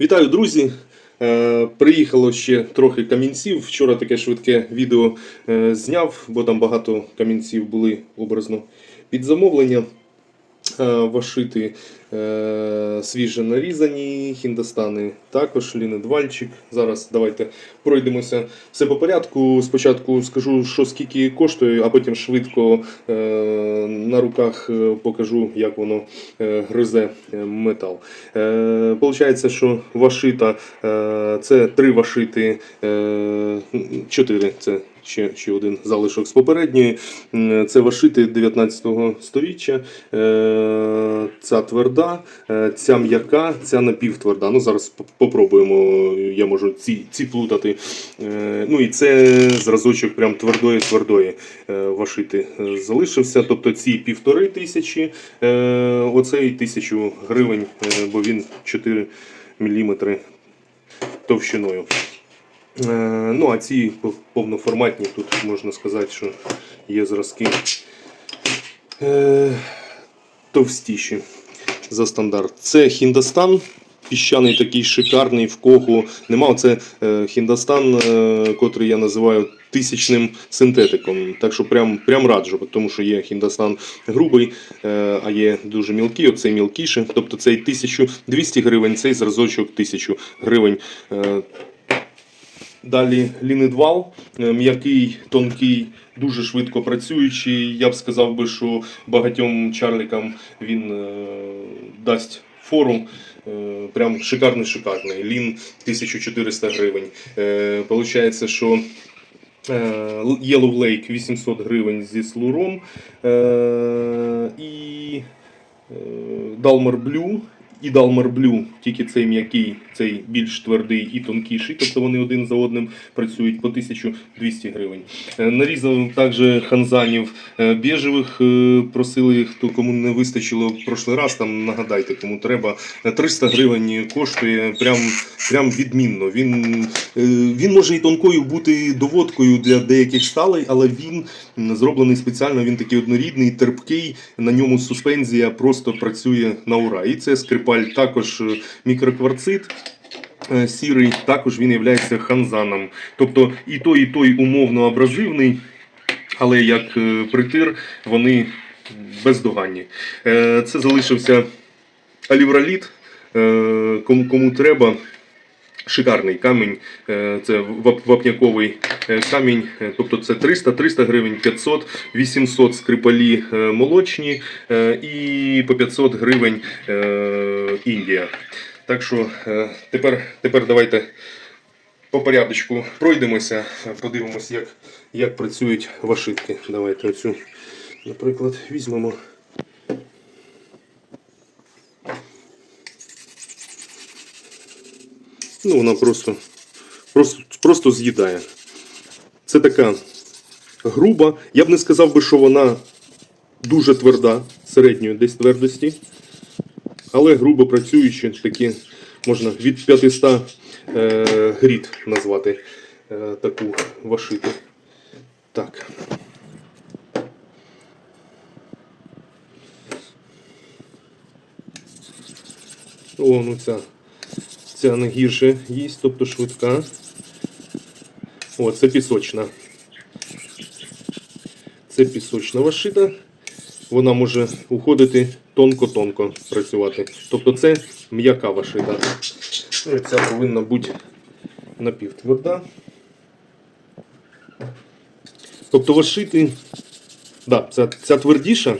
Вітаю, друзі! Е, Приїхало ще трохи камінців. Вчора таке швидке відео е, зняв, бо там багато камінців були образно під замовлення. Е, Вашити е, свіже нарізані, хіндостани також, лінедвальчик. Зараз давайте пройдемося все по порядку. Спочатку скажу, що скільки коштує, а потім швидко е, на руках покажу, як воно гризе метал. Получається, що вашита це три вашити, чотири це ще, ще один залишок з попередньої. Це вашити 19 століття. Ця тверда, е, ця м'яка, ця напівтверда. Ну, зараз по- попробуємо, я можу ці, ці плутати. Е, Ну і це зразочок прям твердої-твердої вашити е, залишився. Тобто ці півтори тисячі, оцей тисячу гривень, бо він 4 мм товщиною. Е, Ну, а ці повноформатні, тут можна сказати, що є зразки е, товстіші за стандарт. Це Хіндостан. Піщаний такий шикарний, в кого нема. Це е, Хіндостан, котрий я називаю тисячним синтетиком. Так що прям, прям раджу, тому що є Хіндостан грубий, а є дуже мілкий, оцей мілкіше. Тобто цей 1200 гривень, цей зразочок 1000 гривень. Далі лінидвал, е, м'який, тонкий, дуже швидко працюючий. Я б сказав би, що багатьом чарлікам він е, дасть фору. Е, Прям шикарний шикарний. Лін 1400 гривень. Получається, що Yellow Lake 800 гривень зі слуром. І е, Blue і Dalmar Blue, тільки цей м'який, цей більш твердий і тонкіший, тобто вони один за одним працюють по 1200 гривень. Е, Нарізав також ханзанів е, біжевих, е, просили, хто кому не вистачило в прошлий раз, там нагадайте, кому треба. Е, 300 гривень коштує прям, прям відмінно. Він, він може і тонкою бути доводкою для деяких сталей, але він зроблений спеціально, він такий однорідний, терпкий, на ньому суспензія просто працює на ура. І це скрипаль також е, мікрокварцит. е, Сірий, також він є ханзаном. Тобто і той, і той умовно абразивний, але як е, притир вони бездоганні. Це залишився алівроліт. Кому треба. Шикарний камінь, Е, це вапняковий е, камінь, Е, тобто це 300, 300 гривень, 500, 800 скрипалі молочні і по 500 гривень Індія. Так що тепер, тепер давайте по порядочку пройдемося, подивимося, як, як працюють вашитки. Давайте оцю, наприклад, візьмемо. Ну, вона просто, просто, просто з'їдає. Це така груба. Я б не сказав би, що вона дуже тверда, середньої десь твердості. Але грубо працюючи, такі можна від 500 е, гріт назвати е, таку вашиту. Так. О, ну ця. Ця не гірше їсть, тобто швидка. О, це пісочна. Це пісочна вашита. Вона може уходити тонко-тонко працювати. Тобто це м'яка вашита. Ну, Ця повинна бути напівтверда. Тобто вашити, да, ця, ця твердіша,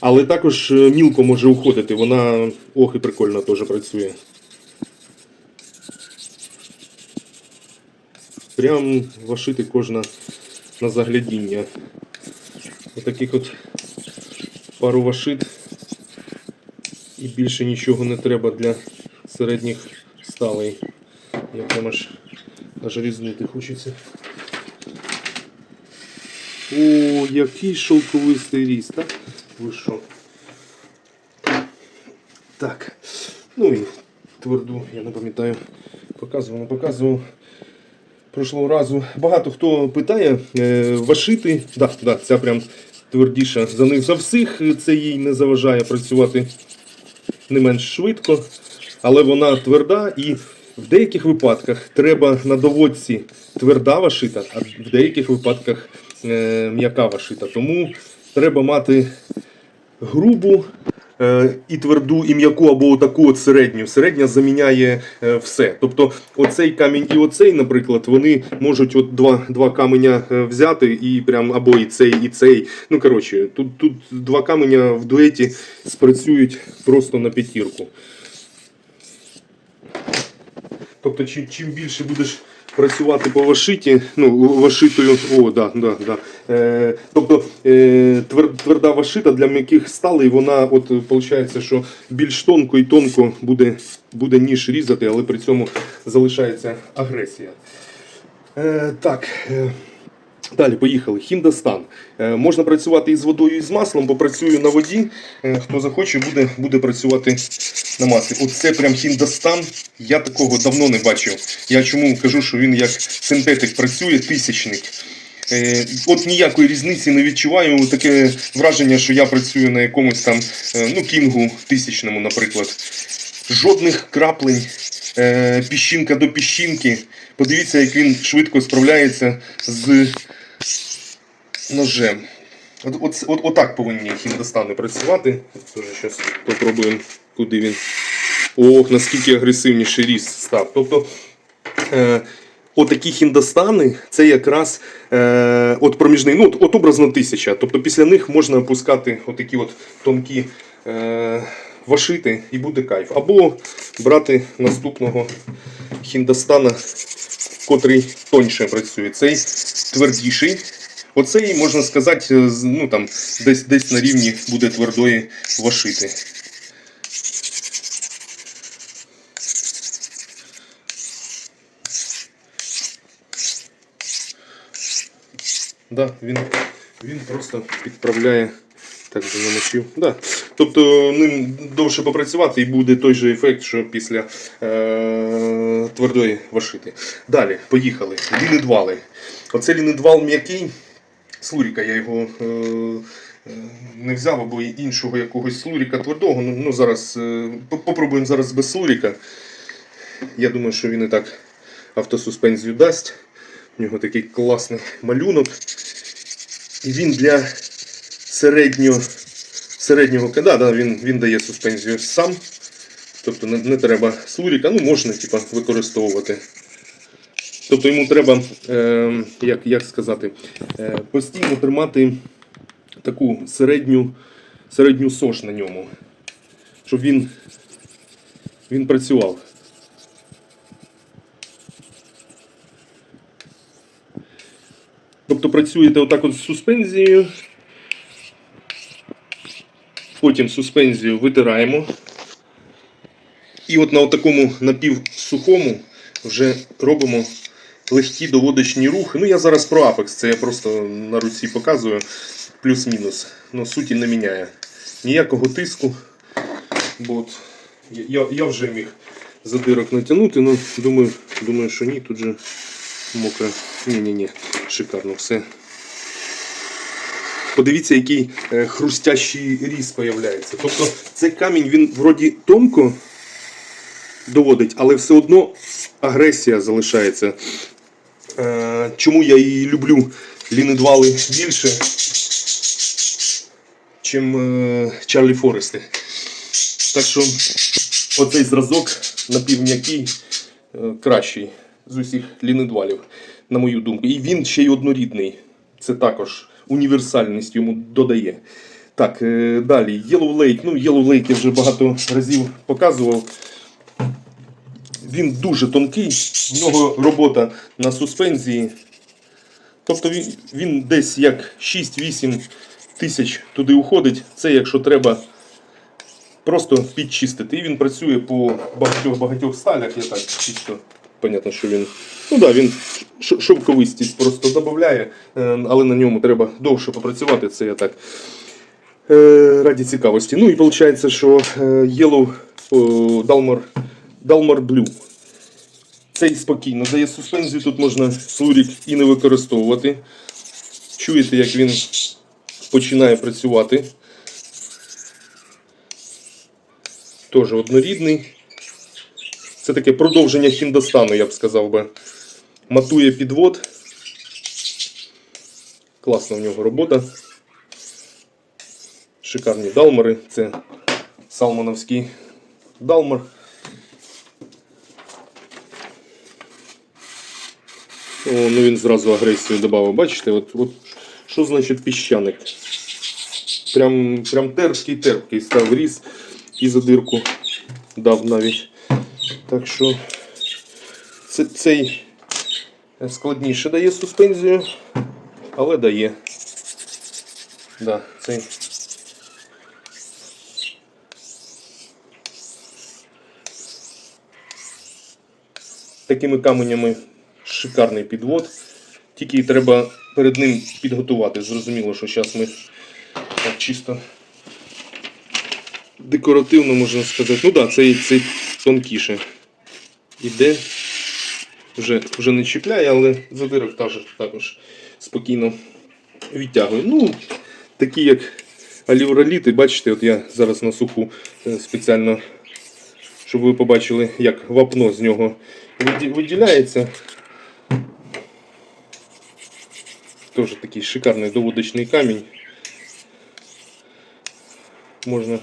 але також е, мілко може уходити. Вона ох і прикольно теж працює. Прям вашити кожна на заглядіння. Отаких от пару вашит. І більше нічого не треба для середніх сталей. Я прям аж, аж різнути хочеться. О, який шовковистий ріст, так? Ви що? Так. Ну і тверду, я не пам'ятаю. Показував, не показував. Прошлого разу багато хто питає е, вашити. Да, да, ця прям твердіша за них за всіх. Це їй не заважає працювати не менш швидко. але вона тверда і в деяких випадках треба на доводці тверда вашита, а в деяких випадках е, м'яка вашита. Тому треба мати грубу е, і тверду, і м'яку або таку от середню. Середня заміняє е, все. Тобто оцей камінь і оцей, наприклад, вони можуть от два, два каменя е, взяти і прям або і цей, і цей. Ну коротше, тут, тут два каменя в дуеті спрацюють просто на п'ятірку. Тобто, чим, чим більше будеш працювати по вашиті, ну, вашитою, о, да, да, да. Е, тобто е, твер, тверда вашита для м'яких сталей, вона от виходить, що більш тонко і тонко буде, буде ніж різати, але при цьому залишається агресія. Е, так. Далі поїхали. Хіндостан. Е, можна працювати із водою і з маслом, бо працюю на воді. Е, хто захоче, буде, буде працювати на маслі. От це прям хіндостан. Я такого давно не бачив. Я чому кажу, що він як синтетик працює, тисячник. Е, от ніякої різниці не відчуваю. Таке враження, що я працюю на якомусь там ну, кінгу тисячному, наприклад. Жодних краплень, піщинка до піщинки. Подивіться, як він швидко справляється з ножем. От, от, от, отак повинні хіндостани працювати. Зараз попробуємо, куди він. Ох, наскільки агресивніший ріс став. Тобто, е, отакі хіндостани це якраз е, от проміжний, ну, от, от образно тисяча. Тобто після них можна опускати отакі от тонкі е, вашити і буде кайф. Або брати наступного хіндостана, котрий тоньше працює. Цей твердіший. Оцей, можна сказати, ну, там, десь, десь на рівні буде твердої вашити. Да, він, він просто підправляє. Так же намочив. Да. Тобто ним довше попрацювати і буде той же ефект, що після е- твердої вашити. Далі, поїхали. Лінидвали. Оце лінидвал м'який. Слуріка я його е- е, не взяв, або іншого якогось слуріка твердого. Ну, ну зараз е- попробуємо зараз без слуріка. Я думаю, що він і так автосуспензію дасть. У нього такий класний малюнок. І він для середнього, середнього да, да, він, він дає суспензію сам. Тобто не, не треба слуріка, ну можна типа, використовувати. Тобто йому треба, е, як, як сказати, е, постійно тримати таку середню, середню сош на ньому, щоб він, він працював. Тобто працюєте отак от з суспензією. Потім суспензію витираємо. І от на такому напівсухому вже робимо легкі доводочні рухи. Ну, я зараз про Apex, це я просто на руці показую. Плюс-мінус. Ну, суті не міняє. Ніякого тиску. От я, я вже міг задирок натягнути, ну думаю, думаю, що ні, тут же мокре. Ні-ні-ні, шикарно все. Подивіться, який е, хрустящий різ появляється. Тобто цей камінь він вроді тонко доводить, але все одно агресія залишається. Е, чому я її люблю лінидвали більше, чим е, Чарлі Форести. Так що оцей зразок напівм'який е, кращий з усіх лінидвалів, на мою думку. І він ще й однорідний. Це також універсальність йому додає. Так, далі. Yellow Lake. Ну, Yellow Lake я вже багато разів показував. Він дуже тонкий, в нього робота на суспензії. Тобто він, він десь як 6-8 тисяч туди уходить. Це якщо треба просто підчистити. І він працює по багатьох багатьох сталях. Я так чисто. Понятно, що він. Ну да, він шовковистість просто додає, але на ньому треба довше попрацювати. Це я так е, раді цікавості. Ну і виходить, що е, Yellow Dalmor, Dalmor Blue. Цей спокійно дає суспензію. Тут можна слурік і не використовувати. Чуєте, як він починає працювати. Теж однорідний. Це таке продовження Хіндостану, я б сказав би. Матує підвод. Класна в нього робота. Шикарні далмери. Це Салмоновський далмер. О, ну він зразу агресію додав. Бачите, от, от що значить піщаник? Прям, прям терпкий, терпкий став ріс і задирку дав навіть. Так що це, цей складніше дає суспензію, але дає. Да, цей. Такими каменями шикарний підвод. Тільки треба перед ним підготувати. Зрозуміло, що зараз ми так чисто декоративно можна сказати. Ну так, да, цей, цей тонкіше іде. Вже, вже не чіпляє, але задирок також, також спокійно відтягує. Ну, такі як алівроліти, бачите, от я зараз на суху е, спеціально, щоб ви побачили, як вапно з нього виділяється. Теж такий шикарний доводочний камінь. Можна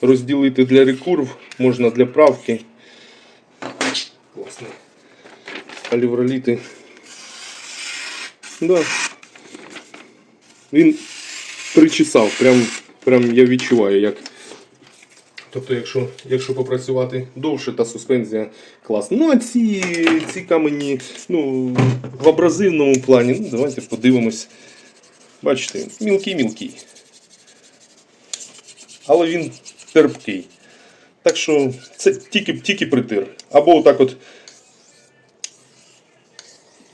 розділити для рекурв, можна для правки. Класний. Алівроліти. Да. Він причесав, прям, прям я відчуваю, як. Тобто, якщо, якщо попрацювати довше, та суспензія класна. Ну, а ці, ці камені ну, в абразивному плані, ну, давайте подивимось. Бачите, мілкий-мілкий. Але він терпкий. Так що це тільки, тільки притир. Або отак от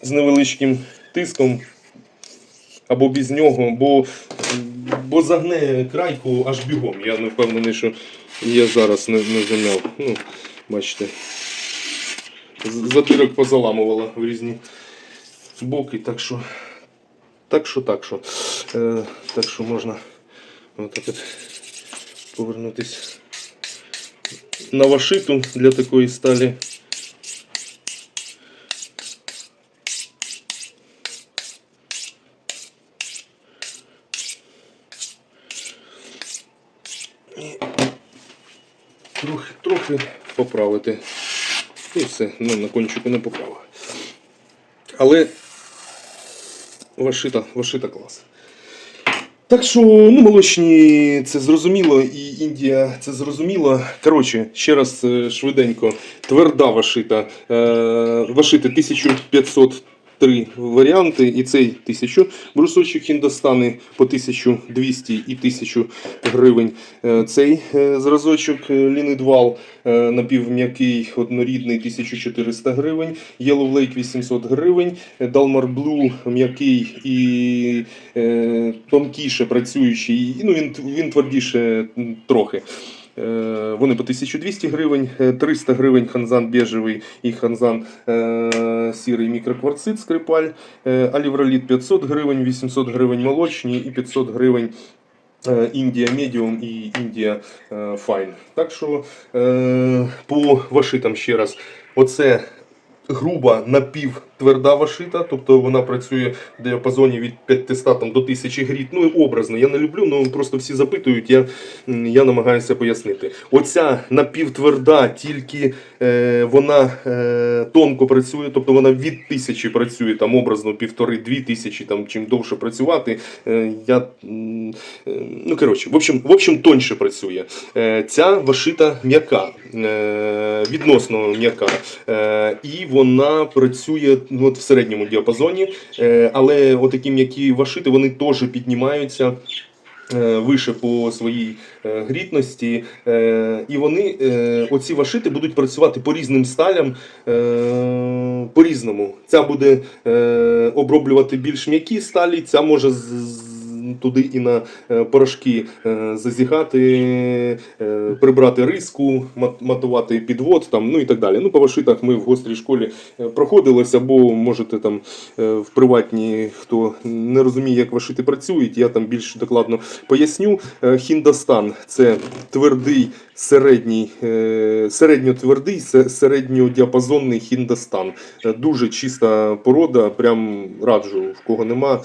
з невеличким тиском, або без нього, бо, бо загне крайку аж бігом. Я не впевнений, що я зараз не, не замяв. Ну, бачите. Затирок позаламувала в різні боки, так що. Так що, так що. Е, так що можна отак от повернутися на вашиту для такої сталі. поправити. І все, ну, на кончику не поправив. Але вашита, вашита клас. Так що, ну, молочні, це зрозуміло, і Індія це зрозуміло. Коротше, ще раз е, швиденько, тверда вашита. Е, Вашити 1500 три варіанти. І цей 1000 брусочок він достане по 1200 і 1000 гривень. Е, цей е, зразочок е, лінидвал напівм'який однорідний 1400 гривень, Yellow Lake 800 гривень, Dalmar Blue м'який і тонкіше працюючий, ну він, він твердіше трохи. Е, Вони по 1200 гривень, е, 300 гривень ханзан біжевий і ханзан е, сірий мікрокварцит скрипаль, е, алівроліт 500 гривень, 800 гривень молочні і 500 гривень е, Індія Медіум і Індія е, Файн. Так що е, по вашитам ще раз, оце груба напівтверда вашита, тобто вона працює в діапазоні від 500 там, до 1000 гріт. Ну і образно. Я не люблю, але просто всі запитують, я, я намагаюся пояснити. Оця напівтверда, тільки е, вона е, тонко працює, тобто вона від 1000 працює, там образно півтори-дві тисячі, там чим довше працювати. Е, я, е, ну, коротше, в общем, в общем, тоньше працює. Е, ця вашита м'яка, відносно м'яка. Е, і вона працює ну, от в середньому діапазоні, е, але отакі м'які вашити вони теж піднімаються. е, Вище по своїй е, грітності, е, і вони, е, оці вашити, будуть працювати по різним сталям е, по-різному. Ця буде е, оброблювати більш м'які сталі, ця може з- туди і на е, порошки е, зазігати, е, прибрати риску, матувати підвод, там, ну і так далі. Ну, по вашитах ми в гострій школі проходилися, або можете там в приватній, хто не розуміє, як вашити працюють, я там більш докладно поясню. Хіндостан це твердий, середній, середньотвердий, середньодіапазонний хіндостан. Дуже чиста порода, прям раджу, в кого нема.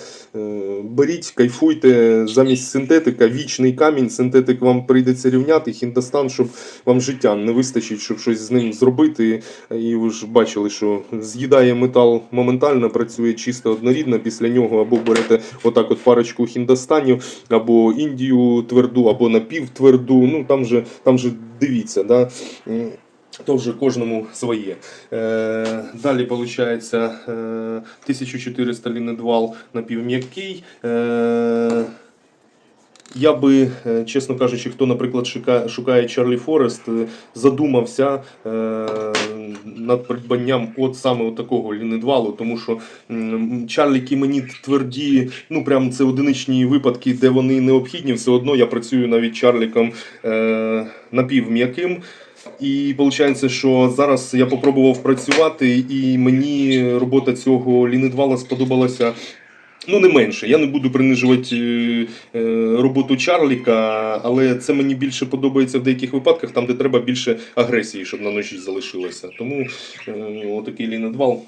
Беріть, кайфуйте замість синтетика, вічний камінь, синтетик вам прийдеться рівняти, хіндостан, щоб вам життя не вистачить, щоб щось з ним зробити. І ви ж бачили, що з'їдає метал моментально, працює чисто однорідно. Після нього або берете отак от парочку хіндостанів, або Індію тверду, або напівтверду. Ну там же, там же дивіться, да? То вже кожному своє. Е, далі виходить е, 1400 лінедвал напівм'який. Е, я би, е, чесно кажучи, хто, наприклад, шукає, Чарлі Форест, задумався над придбанням от саме от такого лінедвалу, тому що м, Чарлі Кіменіт тверді, ну прям це одиничні випадки, де вони необхідні. Все одно я працюю навіть Чарліком напівм'яким. І виходить, що зараз я попробував працювати, і мені робота цього лінедвала сподобалася Ну, не менше. Я не буду принижувати е, е, роботу Чарліка, але це мені більше подобається в деяких випадках, там, де треба більше агресії, щоб на ночі залишилося. Тому е, отакий лінедвал.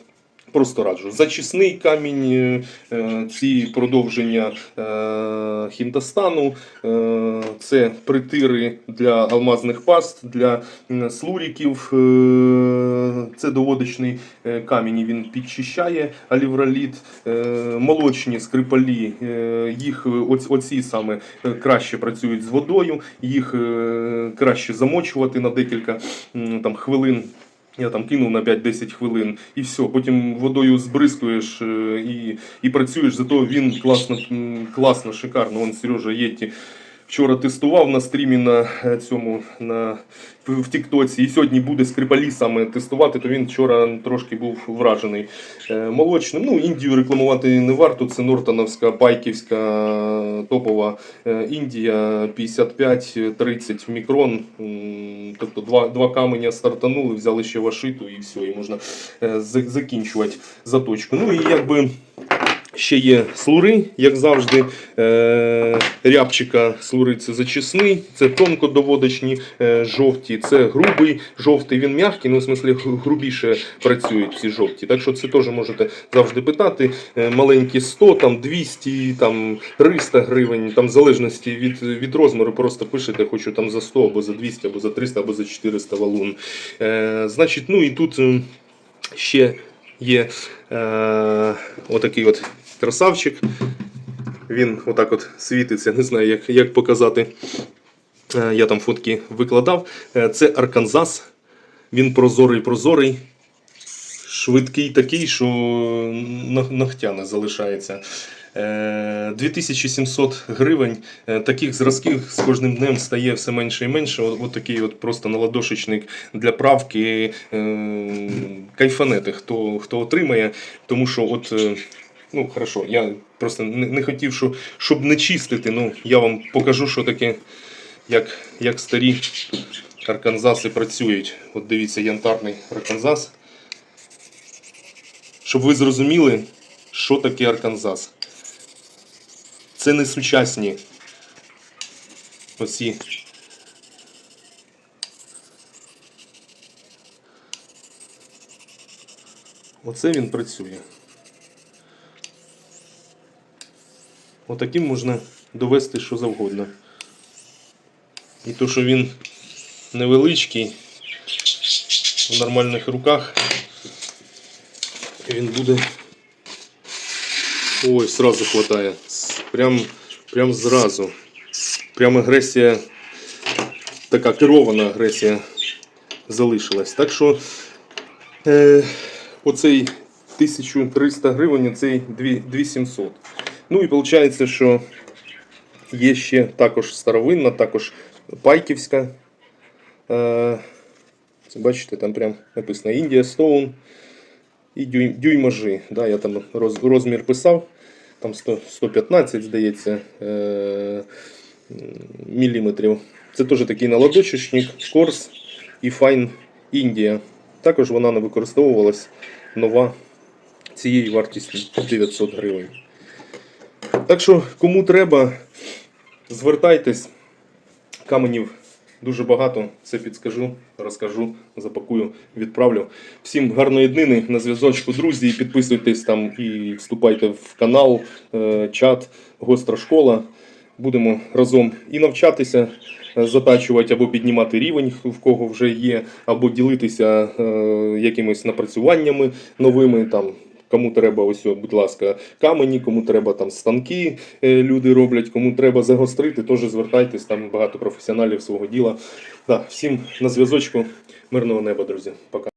Просто раджу. Зачисний камінь, е, е, ці продовження е, хінтостану, е, це притири для алмазних паст, для слуріків. Це доводочний камінь, він підчищає алівроліт. Е, Молочні скрипалі, їх оці саме краще працюють з водою, їх краще замочувати на декілька там, хвилин. Я там кинув на 5-10 хвилин і все. Потім водою збризкуєш е, і, і працюєш. Зато він класно, класно, шикарно. Он Сережа Єтті вчора тестував на стрімі на е, цьому на в Тіктоці. І сьогодні буде скрипалі саме тестувати, то він вчора трошки був вражений е, молочним. Ну, Індію рекламувати не варто. Це Нортоновська, Пайківська топова е, Індія 55-30 мікрон. Тобто два, два каменя стартанули, взяли ще вашиту і все, і можна закінчувати заточку. Ну і якби. Ще є слури, як завжди. Е, рябчика слури це зачисний, це тонкодоводочні е, жовті, це грубий жовтий, він м'який, ну в смислі грубіше працюють ці жовті. Так що це теж можете завжди питати. Е, маленькі 100, там 200, там 300 гривень, там в залежності від, від розміру, просто пишете, хочу там за 100 або за 200, або за 300, або за 400 валун. Значить, ну і тут е, ще є е, отакий от красавчик. Він отак от світиться, не знаю, як, як показати. Е, Я там фотки викладав. Е, Це Арканзас. Він прозорий, прозорий. Швидкий такий, що ногтя не залишається. Е, 2700 гривень. Е, Таких зразків з кожним днем стає все менше і менше. От, такий от просто наладошечник для правки. Кайфанети, хто, хто отримає. Тому що от. Ну, хорошо, я просто не, не хотів, що, щоб не чистити. Ну, я вам покажу, що таке, як, як старі арканзаси працюють. От дивіться, янтарний арканзас. Щоб ви зрозуміли, що таке арканзас. Це не сучасні оці. Оце він працює. Отаким можна довести що завгодно. І то, що він невеличкий, в нормальних руках, він буде. Ой, сразу хватає. Прям, прям зразу. Прям агресія, така керована агресія залишилась. Так що е, оцей 1300 гривень, оцей 2 2700. Ну і виходить, що є ще також старовинна, також пайківська. Е, Це бачите, там прям написано Індія Стоун і дюйм, дюймажі. Да, я там роз, розмір писав. там 100, 115, здається, е, міліметрів. Це теж такий наладочечник, Корс і Fine India. Також вона не використовувалась нова цією вартістю 900 гривень. Так що, кому треба, звертайтесь. Каменів дуже багато, все підскажу, розкажу, запакую, відправлю. Всім гарної днини на зв'язочку, друзі. Підписуйтесь там і вступайте в канал, е, чат, гостра школа. Будемо разом і навчатися, е, затачувати або піднімати рівень, в кого вже є, або ділитися е, якимись напрацюваннями новими. Там, кому треба, ось, будь ласка, камені, кому треба там станки е, люди роблять, кому треба загострити, теж звертайтесь, там багато професіоналів свого діла. Так, всім на зв'язочку, мирного неба, друзі. Пока.